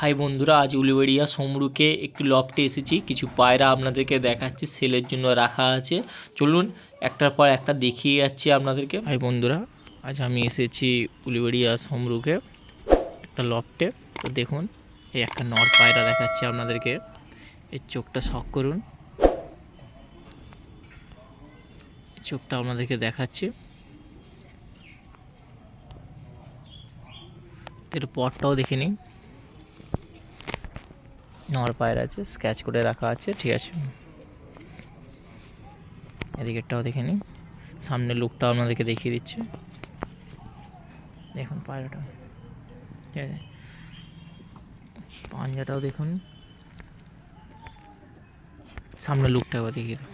High বন্ধুরা, আজ উলুবেড়িয়া সমরুকে একটি লফটে এসেছি। কিছু পায়রা আপনাদেরকে দেখাচ্ছি, সেলের জন্য রাখা আছে। চলুন, একটার পর একটা দেখিয়ে যাচ্ছি আপনাদেরকে। হাই বন্ধুরা, আজ আমি এসেছি উলুবেড়িয়া সমরুকে একটা লফটে তো দেখুন, এই একটা নর পায়রা দেখাচ্ছি আপনাদেরকে। এর চোখটা শখ করুন। চোখটা আপনাদেরকে দেখাচ্ছি। এর পরটাও দেখে নিন। নর পায়ের আছে স্ক্যাচ করে রাখা আছে, ঠিক আছে। এদিকেরটাও দেখে নিন সামনের লুকটাও আপনাদেরকে দেখিয়ে দিচ্ছে। দেখুন পায়রাটা। ঠিক আছে। পাঞ্জাটাও দেখুন। সামনের লুকটা একবার দেখিয়ে দাও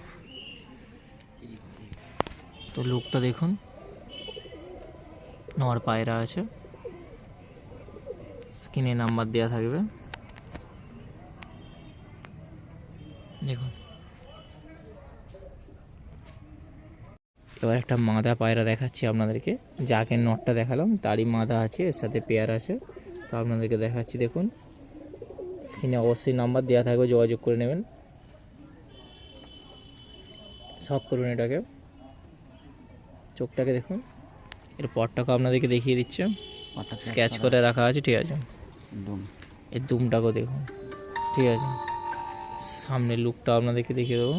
তো লুকটা দেখুন। নর পায়রা আছে। স্ক্রিনে নাম্বার দেওয়া থাকবে। দেখুন। এবার একটা মাদা পায়রা দেখাচ্ছি আপনাদেরকে। যাকে নটটা দেখালাম তারই মাদা আছে এর সাথে পেয়ার আছে। তো আপনাদেরকে দেখাচ্ছি দেখুন। স্ক্রিনে অবশ্যই নাম্বার দেওয়া থাকবে যোগাযোগ করে নেবেন। সব করুন এটাকে। চোখটাকে দেখুন। এর পরটাকে আপনাদেরকে দেখিয়ে দিচ্ছে। স্কেচ করে রাখা আছে ঠিক আছে? এর দুমটাকেও দেখুন। ঠিক আছে? সামনের লুকটা আপনাদেরকে দেখিয়ে দেবো।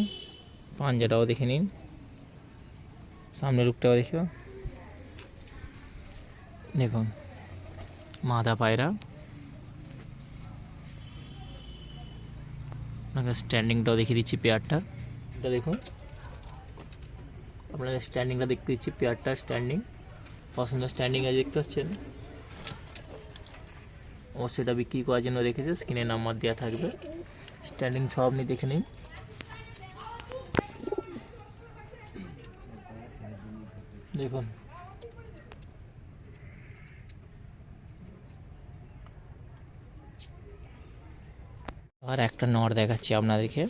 পাঞ্জাটাও দেখে নিন। সামনের লুকটাও দেখে। দেখুন, মাদা পায়রা। আপনাকে স্ট্যান্ডিংটাও দেখিয়ে দিচ্ছি পেয়ারটা এটা দেখুন আপনাদের স্ট্যান্ডিংটা দেখতে দিচ্ছি পেয়ারটা স্ট্যান্ডিং পছন্দ স্ট্যান্ডিং আছে দেখতে পাচ্ছেন? অবশ্যই এটা বিক্রি করার জন্য রেখেছে, স্ক্রিনে নাম্বার দেওয়া থাকবে। স্ট্যান্ডিং সব আপনি দেখে নিন দেখুন। আর একটা নর দেখাচ্ছি আপনাদেরকে।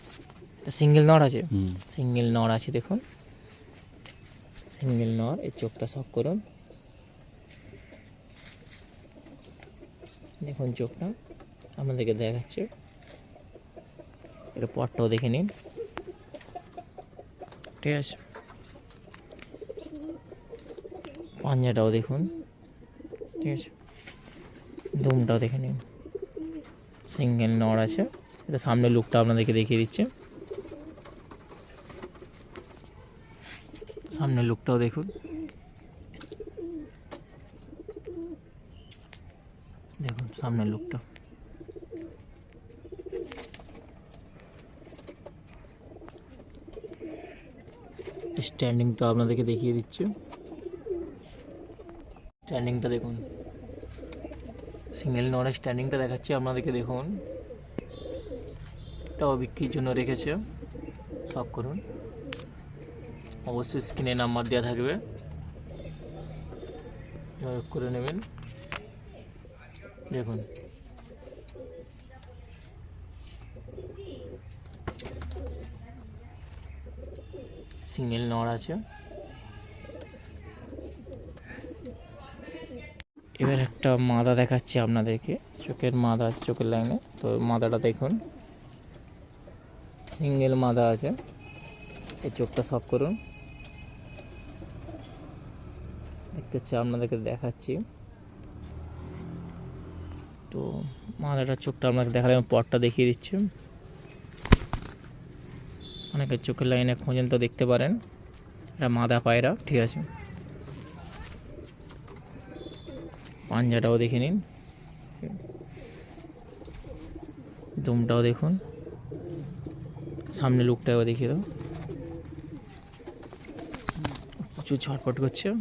সিঙ্গেল নর আছে? সিঙ্গেল নর আছে দেখুন। সিঙ্গেল নর এই চোখটা সব করুন। দেখুন চোখটা। আপনাদেরকে দেখাচ্ছে। এর পরটাও দেখে নিন। ঠিক আছে। পাঞ্জাটাও দেখুন। ঠিক আছে। দুমটাও দেখে নিন। সিঙ্গেল নড় আছে। এটা সামনের লুকটা আপনাদেরকে দেখিয়ে দিচ্ছে। সামনের লুকটাও দেখুন। দেখুন, সামনের লুকটা। স্ট্যান্ডিংটা আপনাদেরকে দেখিয়ে দিচ্ছি। স্ট্যান্ডিংটা দেখুন। সিঙ্গেল নড়ের স্ট্যান্ডিংটা দেখাচ্ছি আপনাদেরকে দেখুন। এটাও বিক্রির জন্য রেখেছে। সব করুন। অবশ্যই স্ক্রিনে নাম্বার দেওয়া থাকবে। করে নেবেন। দেখুন। সিঙ্গেল নড় আছে। এবার একটা মাদা দেখাচ্ছি আপনাদেরকে, চোখের মাদা আছে, চোখের লাইনে। তো মাদাটা দেখুন। সিঙ্গেল মাদা আছে। এই চোখটা সব করুন। দেখতে হচ্ছে আপনাদেরকে দেখাচ্ছি। তো মাদাটার চোখটা আপনাকে দেখালে আমি পরটা দেখিয়ে দিচ্ছি। অনেকের চোখের লাইনে খোঁজেন তো দেখতে পারেন। এটা মাদা পায়রা, ঠিক আছে। পাঞ্জাটাও দেখে নিন। দুমটাও দেখুন। সামনে লুকটাও দেখিয়ে দাও। প্রচুর ছটপট করছে।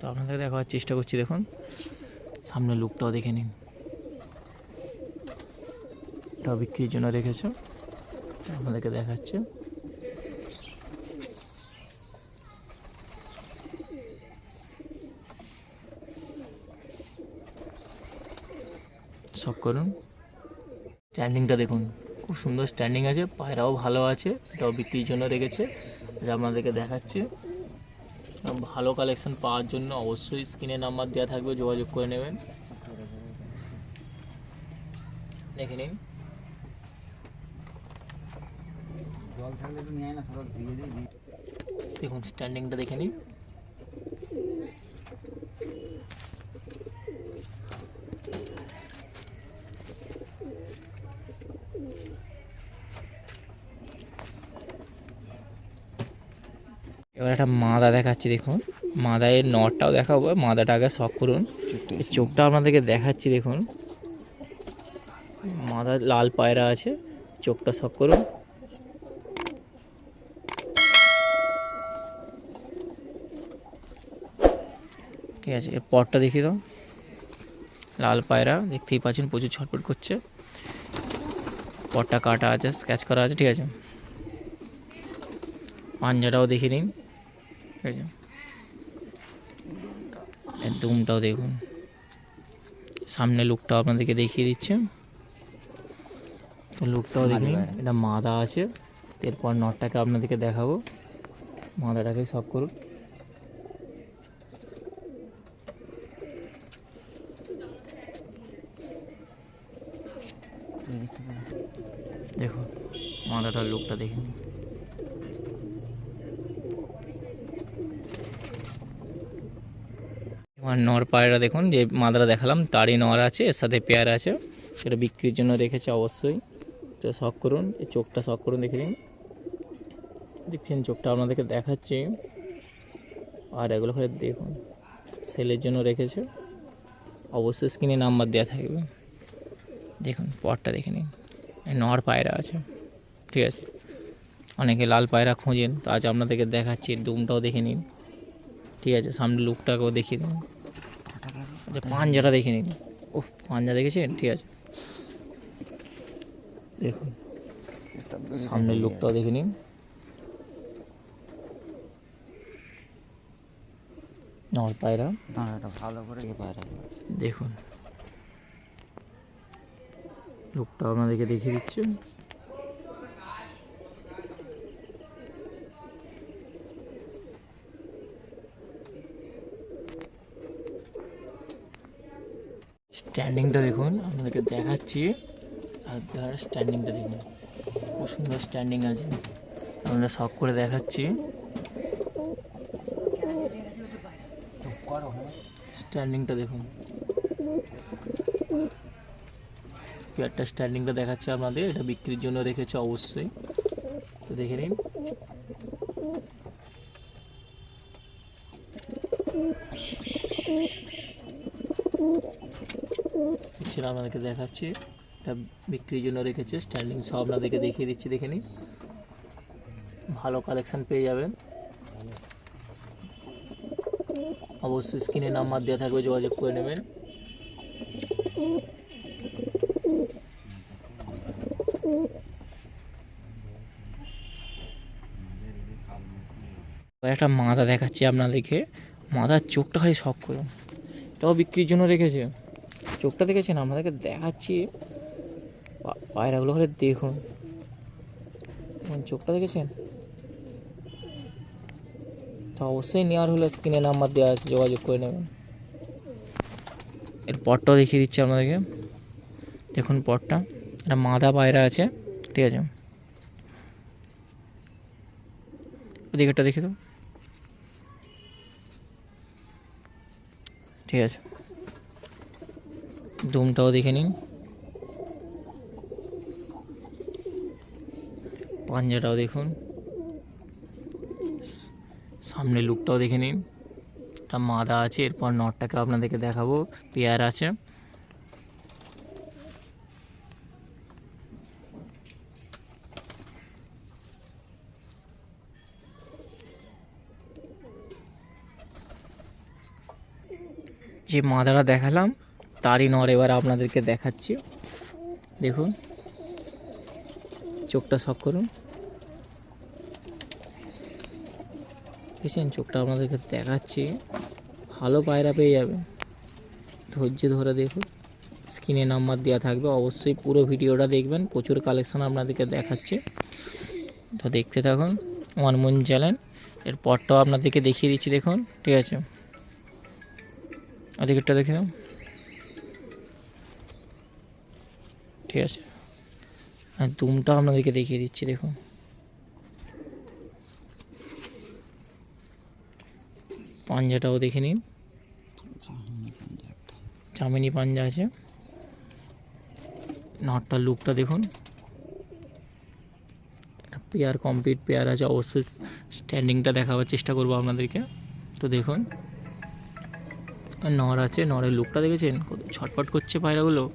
তো আপনাদের দেখাবার চেষ্টা করছি, দেখুন। সামনে লুকটাও দেখে নিন। এটাও বিক্রির জন্য রেখেছে। আপনাদেরকে দেখাচ্ছে। সব করুন। স্ট্যান্ডিংটা দেখুন, খুব সুন্দর স্ট্যান্ডিং আছে, পায়রাও ভালো আছে, এটাও বিক্রির জন্য রেখেছে, যা আপনাদেরকে দেখাচ্ছে। ভালো কালেকশন পাওয়ার জন্য অবশ্যই স্ক্রিনে নাম্বার দেওয়া থাকবে, যোগাযোগ করে নেবেন। দেখে নিন। দেখুন স্ট্যান্ডিংটা দেখে নিন। এবার একটা মাদা দেখাচ্ছি দেখুন। মাদায়ের নটটাও দেখাবো মাদাটা আগে শখ করুন। এই চোখটা আপনাদেরকে দেখাচ্ছি দেখুন। মাদার লাল পায়রা আছে চোখটা শখ করুন। ঠিক আছে এর পরটা দেখিয়ে দাও। লাল পায়রা দেখতেই পাচ্ছেন প্রচুর ছটপট করছে। পরটা কাটা আছে স্ক্যাচ করা আছে ঠিক আছে। পাঞ্জাটাও দেখে নিন ঠিক আছে দুমটাও দেখুন। সামনে লুকটাও আপনাদেরকে দেখিয়ে দিচ্ছে। তো লুকটাও দেখে নিন এটা মাদা আছে। এরপর নটটাকে আপনাদেরকে দেখাবো। মাদাটাকে সব করুন। দেখুন মাদাটার লুকটা দেখে নিন এবার নর পায়রা দেখুন, যে মাদারা দেখালাম, তারই নর আছে, এর সাথে পেয়ার আছে। সেটা বিক্রির জন্য রেখেছে অবশ্যই। তো শখ করুন, এই চোখটা শখ করুন, দেখে নিন। দেখছেন, চোখটা আপনাদেরকে দেখাচ্ছি। আর এগুলো করে দেখুন, সেলের জন্য রেখেছে। অবশ্যই স্ক্রিনে নাম্বার দেওয়া থাকবে। দেখুন পরটা দেখে নিন। নর পায়রা আছে, ঠিক আছে। অনেকে লাল পায়রা খোঁজেন, তো আজ আপনাদেরকে দেখাচ্ছি দুমটাও দেখে নিন। ঠিক আছে, সামনে লুকটাকেও দেখিয়ে দিন। আচ্ছা পাঞ্জাটা দেখে নিন ও পাঞ্জা দেখেছেন ঠিক আছে। দেখুন, সামনের লুকটাও দেখে নিন। নর পায়রা। না ভালো করে পায়রা দেখুন। লুকটা আপনাদেরকে দেখিয়ে দিচ্ছে। স্ট্যান্ডিংটা দেখুন, আপনাদেরকে দেখাচ্ছি। আর তার স্ট্যান্ডিংটা দেখুন, খুব সুন্দর স্ট্যান্ডিং আছে। আপনাদের শখ করে দেখাচ্ছি। স্ট্যান্ডিংটা দেখুন। পেয়ারটা স্ট্যান্ডিংটা দেখাচ্ছে আপনাদের, এটা বিক্রির জন্য রেখেছে অবশ্যই। তো দেখে নিন। সেটা আপনাদেরকে দেখাচ্ছি। এটা বিক্রির জন্য রেখেছে স্ট্যান্ডিং সব আপনাদেরকে দেখিয়ে দিচ্ছি, দেখে নিন। ভালো কালেকশান পেয়ে যাবেন। অবশ্যই স্ক্রিনে নাম্বার দেওয়া থাকবে, যোগাযোগ করে নেবেন। একটা মাথা দেখাচ্ছি আপনাদেরকে। মাথার চোখটা খালি শখ করুন এটাও বিক্রির জন্য রেখেছে। চোখটা দেখেছেন? আপনাদেরকে দেখাচ্ছি। পায়রাগুলো খালি দেখুন। চোখটা দেখেছেন? তো অবশ্যই নেওয়ার হলে স্ক্রিনে নাম্বার দেওয়া আছে, যোগাযোগ করে নেবেন। এর পটটাও দেখিয়ে দিচ্ছি আপনাদেরকে। দেখুন পটটা। একটা মাদা পায়রা আছে, ঠিক আছে? ওদিকেরটা দেখে দাও ঠিক আছে? দুমটাও দেখে নিন। পাঞ্জাটাও দেখুন। সামনে লুকটাও দেখে নিন। একটা মাদা আছে, এরপর নটটাকে আপনাদেরকে দেখাবো। পেয়ার আছে। যে মাদাটা দেখালাম তারই নর এবার আপনাদেরকে দেখাচ্ছি। দেখুন। চোখটা সব করুন। দেখছেন? চোখটা আপনাদেরকে দেখাচ্ছি। ভালো পায়রা পেয়ে যাবেন। ধৈর্য ধরে দেখুন। স্ক্রিনে নাম্বার দেওয়া থাকবে। অবশ্যই পুরো ভিডিওটা দেখবেন। প্রচুর কালেকশন আপনাদেরকে দেখাচ্ছে। তো দেখতে থাকুন। আমার মন চ্যানেল এর পরটাও আপনাদেরকে দেখিয়ে দিচ্ছি। দেখুন। ঠিক আছে। ওদিকেরটা দেখে দাও ঠিক আছে? আর দুমটা আপনাদেরকে দেখিয়ে দিচ্ছি, দেখুন। পাঞ্জাটাও দেখে নিন। চামিনি পাঞ্জা আছে। নটটার লুকটা দেখুন। পেয়ার কমপ্লিট পেয়ার আছে। অবশ্যই স্ট্যান্ডিংটা দেখাবার চেষ্টা করব আপনাদেরকে। তো দেখুন। নর আছে, নরের লুকটা দেখেছেন? কত ছটফট করছে পায়রাগুলো।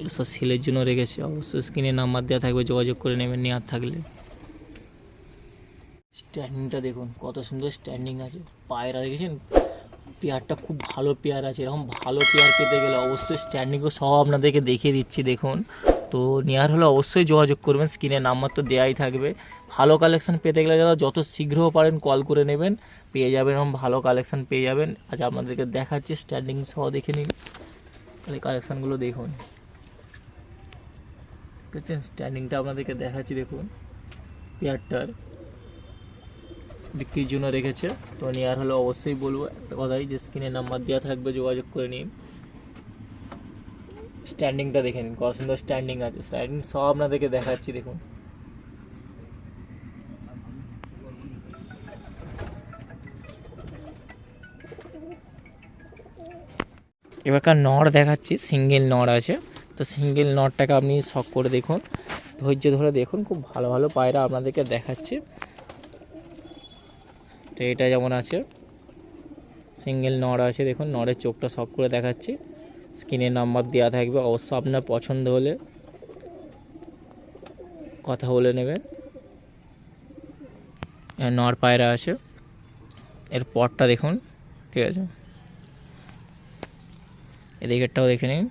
এগুলো সব সেলের জন্য রেখেছে। অবশ্যই স্ক্রিনে নাম্বার দেওয়া থাকবে, যোগাযোগ করে নেবেন, নেওয়ার থাকলে। স্ট্যান্ডিংটা দেখুন, কত সুন্দর স্ট্যান্ডিং আছে। পায়রা দেখেছেন? পেয়ারটা খুব ভালো পেয়ার আছে। এরকম ভালো পেয়ার পেতে গেলে অবশ্যই স্ট্যান্ডিংও সব আপনাদেরকে দেখিয়ে দিচ্ছি, দেখুন। তো নেওয়ার হলে অবশ্যই যোগাযোগ করবেন স্ক্রিনে নাম্বার তো দেওয়াই থাকবে। ভালো কালেকশান পেতে গেলে যারা যত শীঘ্র পারেন কল করে নেবেন, পেয়ে যাবেন এরকম ভালো কালেকশান পেয়ে যাবেন। আজ আপনাদেরকে দেখাচ্ছি স্ট্যান্ডিং সহ দেখে নিন। তাহলে কালেকশানগুলো দেখুন। দেখছেন? স্ট্যান্ডিংটা আপনাদেরকে দেখাচ্ছি, দেখুন। পেয়ারটার বিক্রির জন্য রেখেছে। তো নেওয়ার হলে অবশ্যই বলব, একটা কথাই, যে স্ক্রিনে নাম্বার দেওয়া থাকবে, যোগাযোগ করে নিন। স্ট্যান্ডিংটা দেখে নিন কত সুন্দর স্ট্যান্ডিং আছে। স্ট্যান্ডিং সব আপনাদেরকে দেখাচ্ছি, দেখুন। এবারকার নড় দেখাচ্ছি সিঙ্গেল নড় আছে। তো সিঙ্গেল নড়টাকে আপনি শখ করে দেখুন, ধৈর্য ধরে দেখুন, খুব ভালো ভালো পায়রা আপনাদেরকে দেখাচ্ছে। তো এটা যেমন আছে, সিঙ্গেল নড় আছে, দেখুন নড়ের চোখটা সব করে দেখাচ্ছি। স্ক্রিনের নাম্বার দেওয়া থাকবে অবশ্য আপনার পছন্দ হলে কথা বলে নেবেন। নর পায়রা আছে, এর পরটা দেখুন, ঠিক আছে। এদিকেরটাও দেখে নিন।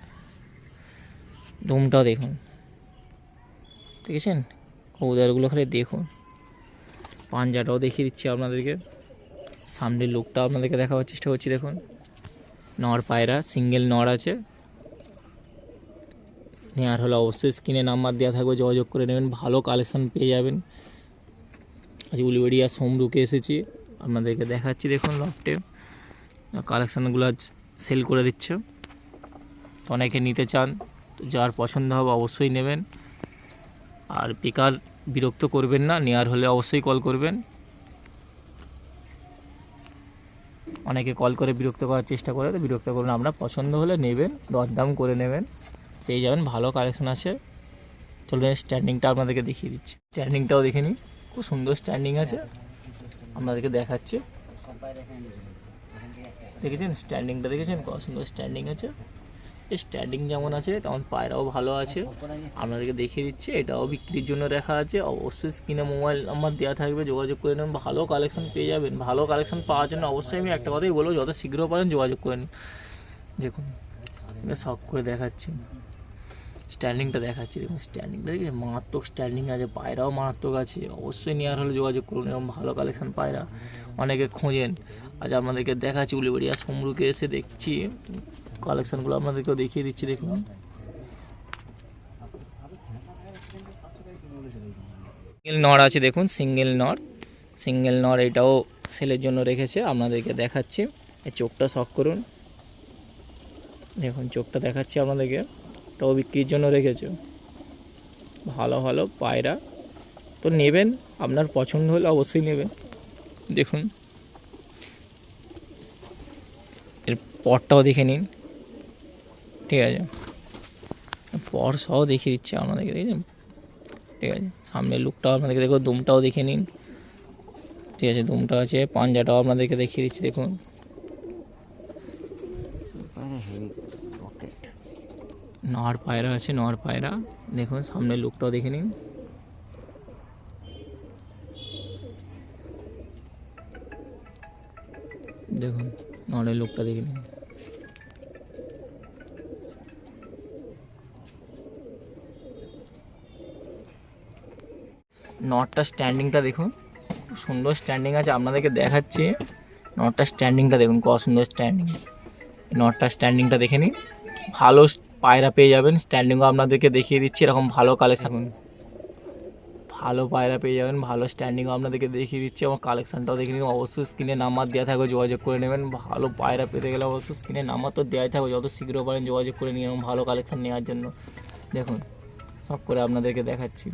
ডুমটাও দেখুন। দেখেছেন? কবুতরগুলো খালি দেখুন। পাঞ্জাটাও দেখিয়ে দিচ্ছি আপনাদেরকে। সামনের লুকটাও আপনাদেরকে দেখাবার চেষ্টা করছি, দেখুন। নর পায়রা সিঙ্গেল নর আছে। নেওয়ার হলে অবশ্যই স্ক্রিনে নাম্বার দেওয়া থাকবে, যোগাযোগ করে নেবেন। ভালো কালেকশান পেয়ে যাবেন। আজ উলিবেড়িয়া সোমরুকে এসেছি। আপনাদেরকে দেখাচ্ছি, দেখুন লফটে কালেকশানগুলো আজ সেল করে দিচ্ছে। অনেকে নিতে চান। যার পছন্দ হবে অবশ্যই নেবেন। আর বেকার বিরক্ত করবেন না নেওয়ার হলে অবশ্যই কল করবেন। অনেকে কল করে বিরক্ত করার চেষ্টা করে, তো বিরক্ত করুন আপনার পছন্দ হলে নেবেন, দরদাম করে নেবেন। পেয়ে যাবেন, ভালো কালেকশন আছে। চলুন স্ট্যান্ডিংটা আপনাদেরকে দেখিয়ে দিচ্ছি। স্ট্যান্ডিংটাও দেখে নিন খুব সুন্দর স্ট্যান্ডিং আছে। আপনাদেরকে দেখাচ্ছে। দেখেছেন? স্ট্যান্ডিংটা দেখেছেন? কত সুন্দর স্ট্যান্ডিং আছে। স্ট্যান্ডিং যেমন আছে, তেমন পায়রাও ভালো আছে। আপনাদেরকে দেখিয়ে দিচ্ছি, এটাও বিক্রির জন্য রাখা আছে। অবশ্যই স্ক্রিনে মোবাইল নাম্বার দেওয়া থাকবে, যোগাযোগ করে নেবেন। ভালো কালেকশন পেয়ে যাবেন। ভালো কালেকশন পাওয়ার জন্য অবশ্যই আমি একটা কথাই বলব, যত শীঘ্র পারেন যোগাযোগ করে নিন। দেখুন শখ করে দেখাচ্ছি। স্ট্যান্ডিংটা দেখাচ্ছি। দেখুন, স্ট্যান্ডিংটা দেখি মারাত্মক স্ট্যান্ডিং আছে, পায়রাও মারাত্মক আছে। অবশ্যই নেওয়ার হলে যোগাযোগ করুন এবং ভালো কালেকশান পায়রা অনেকে খোঁজেন। আজ আপনাদেরকে দেখাচ্ছি উলিবাড়িয়া সমরুকে এসে দেখছি। কালেকশানগুলো আপনাদেরকেও দেখিয়ে দিচ্ছি, দেখুন। সিঙ্গেল নর আছে, দেখুন সিঙ্গেল নর সিঙ্গেল নর এটাও সেলের জন্য রেখেছে, আপনাদেরকে দেখাচ্ছি। চোখটা শখ করুন। দেখুন, চোখটা দেখাচ্ছি আপনাদেরকে। এটাও বিক্রির জন্য রেখেছে। ভালো ভালো, পায়রা। তো নেবেন, আপনার পছন্দ হলে অবশ্যই নেবেন। দেখুন। এর পরটাও দেখে নিন। ঠিক আছে। পর সহ দেখিয়ে দিচ্ছে আপনাদেরকে দেখেছেন ঠিক আছে। সামনের লুকটাও আপনাদেরকে দেখো দুমটাও দেখে নিন। ঠিক আছে, দুমটা আছে, পাঞ্জাটাও আপনাদেরকে দেখিয়ে দিচ্ছি, দেখুন। নর পায়রা আছে, নর পায়রা। দেখুন সামনের লুকটাও দেখে নিন। দেখুন, নরের লুকটা দেখে নিন। নটটা স্ট্যান্ডিংটা দেখুন। সুন্দর স্ট্যান্ডিং আছে, আপনাদেরকে দেখাচ্ছি। নটটা স্ট্যান্ডিংটা দেখুন, কত সুন্দর স্ট্যান্ডিং নটটা স্ট্যান্ডিংটা দেখে নিন। ভালো পায়রা পেয়ে যাবেন। স্ট্যান্ডিংও আপনাদেরকে দেখিয়ে দিচ্ছি এরকম ভালো কালেকশন ভালো পায়রা পেয়ে যাবেন ভালো স্ট্যান্ডিংও আপনাদেরকে দেখিয়ে দিচ্ছি এবং কালেকশানটাও দেখে নিন। অবশ্যই স্ক্রিনে নাম্বার দেওয়া থাকবে যোগাযোগ করে নেবেন। ভালো পায়রা পেতে গেলে অবশ্যই স্ক্রিনে নাম্বার তো দেওয়াই থাকবে যত শীঘ্র পারেন যোগাযোগ করে নিন এবং ভালো কালেকশান নেওয়ার জন্য। দেখুন সব করে আপনাদেরকে দেখাচ্ছি।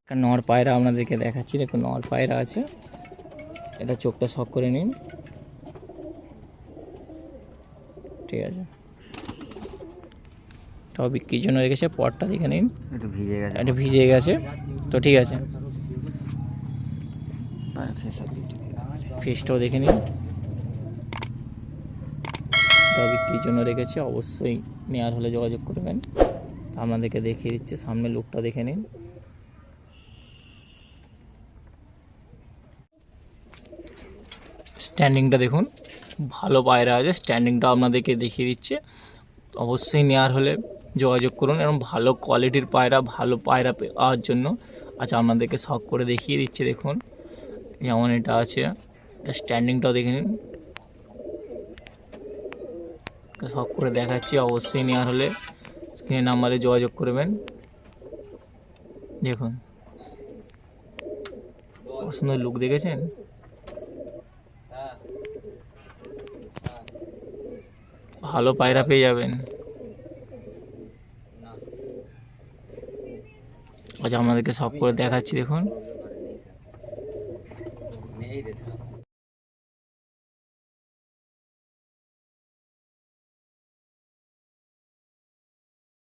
একটা নর পায়রা আপনাদেরকে দেখাচ্ছি দেখুন নর পায়রা আছে। এটা চোখটা শখ করে নিন। ঠিক আছে। তাও বিক্রির জন্য রেখেছে পটটা দেখে নিন। একটু ভিজে গেছে। এটা ভিজে গেছে তো ঠিক আছে। ফিসটাও দেখে নিন। এটা বিক্রির জন্য রেখেছে অবশ্যই নেওয়ার হলে যোগাযোগ করবেন। আপনাদেরকে দেখিয়ে দিচ্ছে সামনে লুকটা দেখে নিন। স্ট্যান্ডিংটা দেখুন ভালো পায়রা আছে স্ট্যান্ডিংটা আপনাদেরকে দেখিয়ে দিচ্ছে। অবশ্যই নেওয়ার হলে যোগাযোগ করুন এবং ভালো কোয়ালিটির পায়রা, ভালো পায়রা পাওয়ার জন্য। আচ্ছা আপনাদেরকে শখ করে দেখিয়ে দিচ্ছে, দেখুন। যেমন এটা আছে। স্ট্যান্ডিংটাও দেখে নিন। শখ করে দেখাচ্ছি, অবশ্যই নেওয়ার হলে স্ক্রিনে নাম্বারে যোগাযোগ করবেন। দেখুন। সুন্দর লুক দেখেছেন? ভালো পায়রা পেয়ে যাবেন। আচ্ছা আপনাদেরকে সব করে দেখাচ্ছি দেখুন।